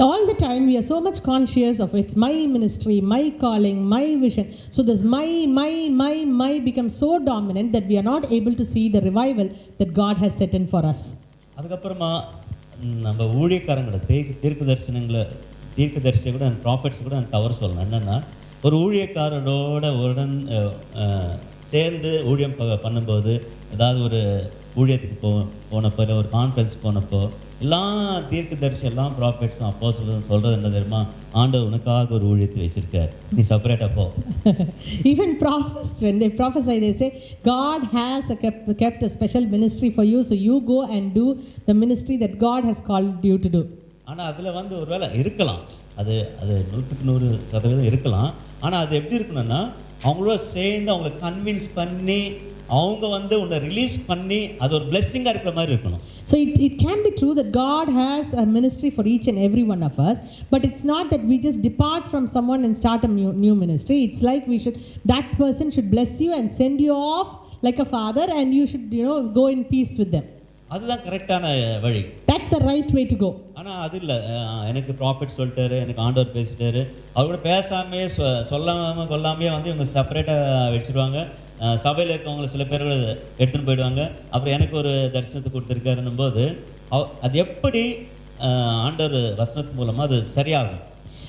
All the time we are so much conscious of it's my ministry, my calling, my vision. So this my, my, my, my becomes so dominant that we are not able to see the revival that God has set in for us. அதுக்கப்புறமா ம், நம்ம ஊழியக்காரங்களை தீர்க்க தீர்க்க தரிசனங்களை தீர்க்க தரிசியை கூட profits கூட நான் தவறு சொல்லலாம் என்னென்னா ஒரு ஊழியக்காரரோட உடன் அஹ், அஹ், சேர்ந்து ஊழியம் ப- பண்ணும்போது ஏதாவது ஒரு ஊழியத்துக்கு போ போனப்போ இல்லை ஒரு கான்ஃபரன்ஸ் போனப்போ எல்லா தீர்க்க தரிசி எல்லாம் ப்ராஃபிட்ஸும் அப்போ சொல்கிறது என்ன தெரியுமா? ஆண்டவர் உனக்காக ஒரு ஊழியத்தை வச்சிருக்கார். நீ செப்பரேட்டாக போ. Even prophets, when they prophesy, they say, God has a kept, kept a special ministry for you, so you go and do the ministry that God has called you to do. ஆனால் அதில் வந்து ஒரு வேளை இருக்கலாம். அது அது நூற்றுக்கு நூறு சதவீதம் இருக்கலாம். ஆனால் அது எப்படி இருக்கணும்னா அவங்களோட சேர்ந்து அவங்கள கன்வின்ஸ் பண்ணி அவங்க வந்து உன்னை ரிலீஸ் பண்ணி அது ஒரு பிளெஸ்ஸிங்காக இருக்கிற மாதிரி இருக்கணும் So it, it can be true that God has a ministry for each and every one of us, but it's not that we just depart from someone and start a new, new ministry. It's like we should, that person should bless you and send you off like a father, and you should, you know, go in peace with them. அதுதான் கரெக்டான வழி That's the right way to go. ஆனால் அது இல்லை எனக்கு profit சொல்லிட்டாரு எனக்கு ஆண்டவர் பேசிட்டாரு அவர் கூட பேசாமே சொல்லாமல் கொல்லாமையே வந்து இவங்க செப்பரேட்டாக வச்சுருவாங்க சபையில் இருக்கவங்கள சில பேர் எடுத்துன்னு போயிடுவாங்க அப்புறம் எனக்கு ஒரு தரிசனத்தை கொடுத்துருக்காருன்னும் போது அவ- அது எப்படி ஆண்டவர் வசனத்து மூலமாக அது சரியாகும்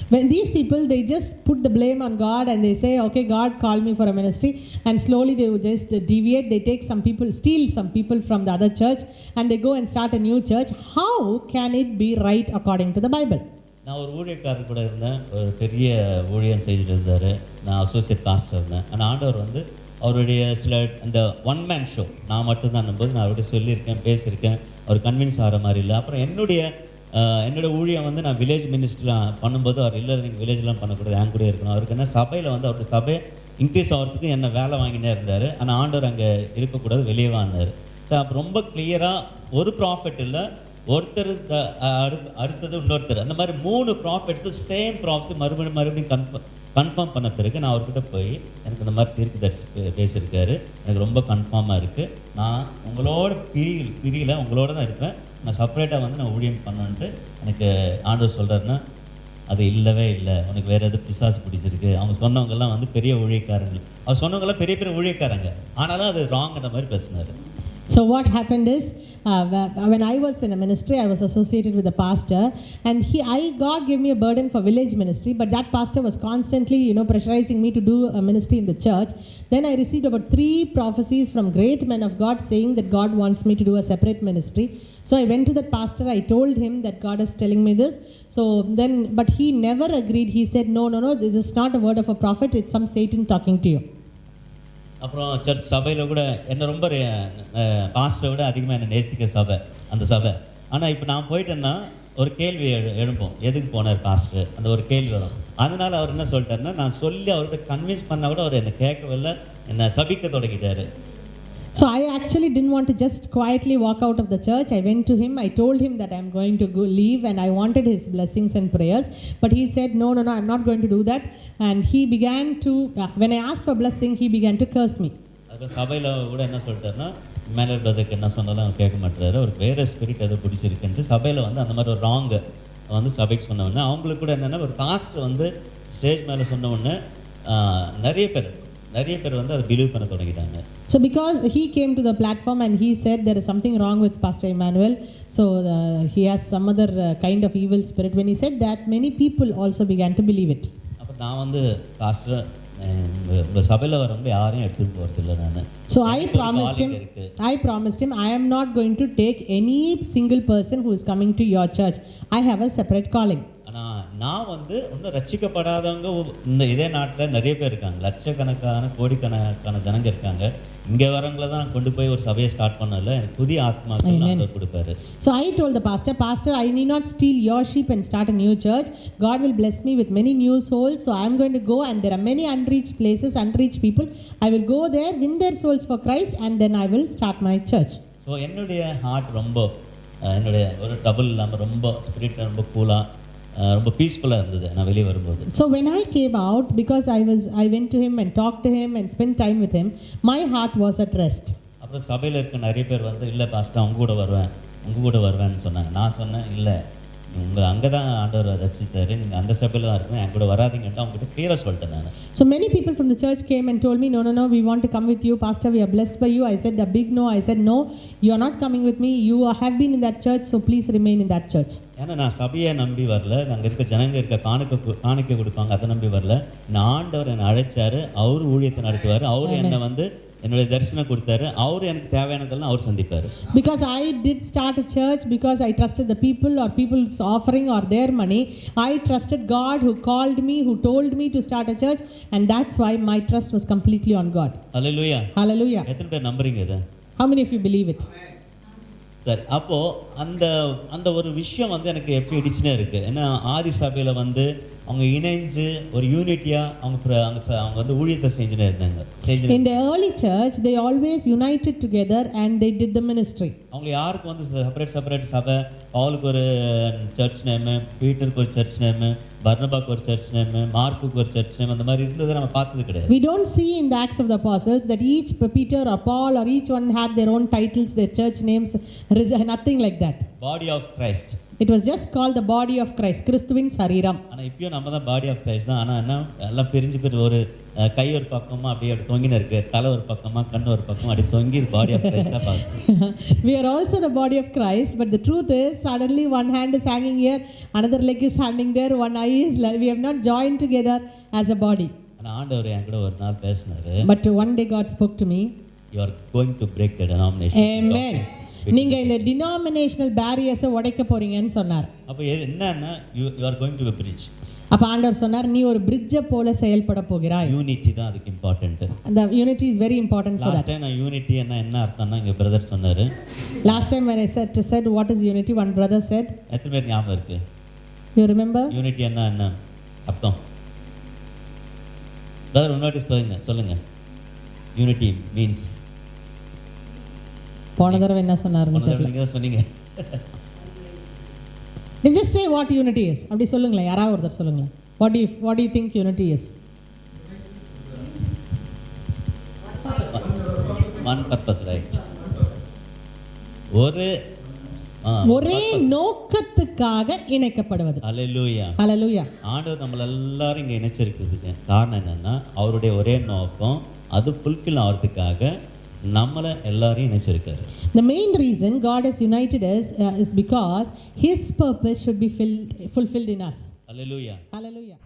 When these people, they just put the blame on God and they say, okay, God called me for a ministry, and slowly they would just deviate. They take some people, steal some people from the other church, and they go and start a new church. How can it be right according to the Bible? நான் ஒரு ஊழியக்காரர் கூட இருந்தேன் ஒரு பெரிய ஊழியம் செஞ்சுட்டு இருந்தார் நான் அசோசியேட் காஸ்டர் இருந்தேன் ஆனால் ஆண்டவர் வந்து அவருடைய சில அந்த ஒன் மேன் ஷோ நான் மட்டும்தான் போது நான் அவர்கிட்ட சொல்லியிருக்கேன் பேசியிருக்கேன். அவர் கன்வின்ஸ் ஆகிற மாதிரி இல்லை. அப்புறம் என்னுடைய என்னோடய ஊழியம் வந்து நான் வில்லேஜ் மினிஸ்டர்லாம் பண்ணும்போது அவர் இல்லை நீங்கள் வில்லேஜ்லாம் பண்ணக்கூடாது என் கூட இருக்கணும். அவருக்கு என்ன சபையில் வந்து அவருடைய சபை இன்க்ரீஸ் ஆகிறதுக்கு என்ன வேலை வாங்கினே இருந்தார். ஆனால் ஆண்டவர் அங்கே இருக்கக்கூடாது வெளியே வாங்கினார் ஸோ அப்போ ரொம்ப கிளியராக ஒரு ப்ராஃபிட் இல்லை ஒருத்தர் அடுத்தது இன்னொருத்தர். அந்த மாதிரி மூணு ப்ராஃபிட்ஸ் சேம் ப்ராஃபிட்ஸ் மறுபடியும் மறுபடியும் கன்ஃபார்ம் கன்ஃபார்ம் பண்ண பிறகு நான் அவர்கிட்ட போய் எனக்கு இந்த மாதிரி தீர்க்கு தரிசி பேசியிருக்காரு. எனக்கு ரொம்ப கன்ஃபார்மாக இருக்குது நான் உங்களோட பிரி பிரியல உங்களோட தான் இருப்பேன். நான் செப்பரேட்டாக வந்து நான் ஊழியம் பண்ணணுன்ட்டு எனக்கு ஆண்டவர் சொல்கிறாருன்னா அது இல்லவே இல்லை. உனக்கு வேறு எது பிசாசு பிடிச்சிருக்கு? அவங்க சொன்னவங்கெல்லாம் வந்து பெரிய ஊழியக்காரங்க. அவர் சொன்னவங்கெல்லாம் பெரிய பெரிய ஊழியக்காரங்க. ஆனாலும் அது ராங்கிற மாதிரி பேசினார். So what happened is, uh, when I was in a ministry, I was associated with a pastor, and he, I, God gave me a burden for village ministry, but that pastor was constantly, you know, pressurizing me to do a ministry in the church. Then I received about three prophecies from great men of God saying that God wants me to do a separate ministry. So I went to that pastor. I told him that God is telling me this. So then, but he never agreed. He said, no, no, no, this is not a word of a prophet. It's some Satan talking to you. அப்புறம் church சபையில் கூட என்னை ரொம்ப பாஸ்டரை விட அதிகமாக என்னை நேசிக்கிற சபை அந்த சபை. ஆனால் இப்போ நான் போயிட்டேன்னா ஒரு கேள்வி எழு எழுப்போம் எதுக்கு போனார் பாஸ்டர் அந்த ஒரு கேள்வி வரும். அதனால் அவர் என்ன சொல்லிட்டாருன்னா நான் சொல்லி அவர்கிட்ட கன்வின்ஸ் பண்ணால் கூட அவர் என்னை கேட்கவில்லை என்னை சபிக்க தொடங்கிட்டார். So I actually didn't want to just quietly walk out of the church. I went to him. I told him that I'm going to go leave and I wanted his blessings and prayers. But he said, No, no, no, I'm not going to do that. And he began to, uh, when I asked for blessing, he began to curse me. அதுக்கு சபையில் கூட என்ன சொல்லிட்டாருன்னா மேலே பிரதருக்கு என்ன சொன்னாலும் அவர் கேட்க மாட்டாரு அவருக்கு வேறு ஸ்பிரிட் எதோ பிடிச்சிருக்குன்ட்டு சபையில் வந்து அந்த மாதிரி ஒரு ராங்கு வந்து சபைக்கு சொன்ன உடனே அவங்களுக்கு கூட என்னென்னா ஒரு பாஸ்டர் வந்து ஸ்டேஜ் மேலே சொன்ன உடனே ஆஹ், நிறைய பேர் நிறைய பேர் வந்து அதை பிலீவ் பண்ண தொடங்கிட்டாங்க he came to the platform and he said there is something wrong with Pastor Emmanuel, so uh, he has some other uh, kind of evil spirit. When he said that, many people also began to believe it. அப்போ நான் வந்து pastor சபையில் வரவங்க யாரையும் எடுத்துகிட்டு போகிறதில்ல நான் I promised him, இருக்கு I promised him, I am not going to take any single person who is coming to your church. I have a separate calling. ஆனால் நான் வந்து இன்னும் ரட்சிக்கப்படாதவங்க இந்த இதே நாட்டில் நிறைய பேர் இருக்காங்க லட்சக்கணக்கான கோடிக்கணக்கான ஜனங்க இருக்காங்க இங்கே வரவங்கள தான் கொண்டு போய் ஒரு சபையை ஸ்டார்ட் பண்ணல எனக்கு புதிய ஆத்மாக்கள். ஆண்டவர் கொடுப்பாரு So I told the pastor, Pastor, I need not steal your sheep and start a new church. God will bless me with many new souls. So I'm going to go, and there are many unreached places, unreached people. I will go there, win their souls for Christ, and then I will start my church. So என்னுடைய heart ரொம்ப என்னுடைய ஒரு trouble இல்லாமல் ரொம்ப spirit ரொம்ப கூலாக ரொம்ப பீஸ்ஃபுல்லாக இருந்தது நான் வெளியே வரும்போது. So when I came out, because I was, I went to him and talked to him and spent time with him, my heart was at rest. அப்புறம் சபையில் இருக்க நிறைய பேர் வந்து இல்லை பாஸ்டர் அவங்க கூட வருவேன் உங்க கூட வருவேன்னு சொன்னாங்க. நான் சொன்னேன் இல்லை. உங்களை அங்கே தான் ஆண்டவர் ரசித்தாரு நீங்கள் அந்த சபையில் தான் இருக்கணும் என் கூட வராதீங்கன்ட்டு அவங்ககிட்ட கிளியராக சொல்லிட்டேன் நான் So many people from the church came and told me, No, no, no, we want to come with you. Pastor, we are blessed by you. I said a big no. I said, No, you are not coming with me. You have been in that church, so please remain in that church. ஏன்னா நான் சபையை நம்பி வரல நாங்கள் இருக்க ஜனங்க இருக்க காணிக்க காணிக்கை கொடுப்பாங்க அதை நம்பி வரல நான் ஆண்டவர் என்னை அழைச்சாரு அவர் ஊழியத்தை நடத்துவார் அவர் என்னை வந்து என்னுடைய தரிசனம் கொடுத்தாரு அவர் எனக்கு தேவையானதெல்லாம் அவர் சந்திப்பார் Because I did start a church because I trusted the people or people's offering or their money. I trusted God who called me, who told me to start a church, and that's why my trust was completely on God. Hallelujah Hallelujah. எத்தனை பேர் நம்புறீங்க இதை How many of you believe it? சரி அப்போ அந்த அந்த ஒரு விஷயம் வந்து எனக்கு எப்படி இடிச்சுனே இருக்கு. ஏன்னா ஆதி சபையில வந்து அவங்க இணைஞ்சு ஒரு யூனிட்டியா அவங்க அவங்க வந்து ஊழியத்தை செஞ்சுனே இருந்தாங்க. In the early church, they always united together and they did the ministry. அவங்க யாருக்கு வந்து செப்பரேட் செப்பரேட் சபை? பவுலுக்கு ஒரு சர்ச் நேமு பீட்டருக்கு ஒரு சர்ச் நேமு பர்னபாக்கு ஒரு சர்ச் நேமு மார்க்குக்கு ஒரு சர்ச் நேம் அந்த மாதிரி இருந்ததை நம்ம பார்த்தது கிடையாது We don't see in the Acts of the Apostles that each Peter or Paul or each one had their own titles, their church names, nothing like that. Body of Christ It was just called the body of Christ, கிறிஸ்துவின் சரீரம். ஆனால் இப்பயும் நம்ம தான் பாடி of Christ தான் ஆனால் என்ன எல்லாம் பிரிஞ்சு பிரிஞ்சு ஒரு கை ஒரு பக்கமா அப்படியே அப்படி தொங்கின இருக்கு தலை ஒரு பக்கமா கண் ஒரு பக்கமா அப்படி தொங்கி பாடி ஆஃப் கிரைஸ்டாக are also the body of Christ, but the truth is, suddenly one hand is hanging here, another leg is hanging there, one eye is. li- We have not joined together as a body. ஆனால் ஆண்டவர் என் கூட ஒரு நாள் பேசினாரு But one day God spoke to me. You are going to break the denomination Amen. நீங்க இந்த denominational பேரியர்ஸை உடைக்க போறீங்கன்னு சொன்னார் அப்போ என்னன்னா you are going to bridge அப்ப ஆண்டவர் சொன்னார் நீ ஒரு பிரிட்ஜை போல செயல்பட போகிறாய். யூனிட்டி தான் அதுக்கு இம்பார்ட்டன்ட் அந்த unity is very important for last time நான் யூனிட்டி என்ன என்ன அர்த்தம்னா எங்கள் பிரதர் சொன்னார். Last time when I said to said what is unity one brother said. எத்தனை பேர் ஞாபகம் இருக்கு? You remember? யூனிட்டி என்ன என்ன? அர்த்தம்? பிரதர் முன்னாடி சொல்லுங்க சொல்லுங்க. யூனிட்டி மீன்ஸ் போன தடவை என்ன சொன்னாருன்னு தெரியல. நீங்கள் தான் சொன்னீங்க just say what unity is. அப்படி சொல்லுங்களேன். யாராவது ஒருத்தர் சொல்லுங்களேன். What do you what do you think unity is? One purpose right ஒரு ஒரே நோக்கத்துக்காக இணைக்கப்படுவது. அலையிலூயா ஹalleluya ஆண்டவர் நம்மள எல்லாரும் இங்கே இணைச்சிருக்கிறதுக்கு காரணம் என்னன்னா அவருடைய ஒரே நோக்கம் அது ஃபுல்ஃபில் ஆகிறதுக்காக நம்மளை எல்லாரையும் இணைச்சிருக்காரு the main reason god has united us uh, is because his purpose should be filled, fulfilled in us hallelujah hallelujah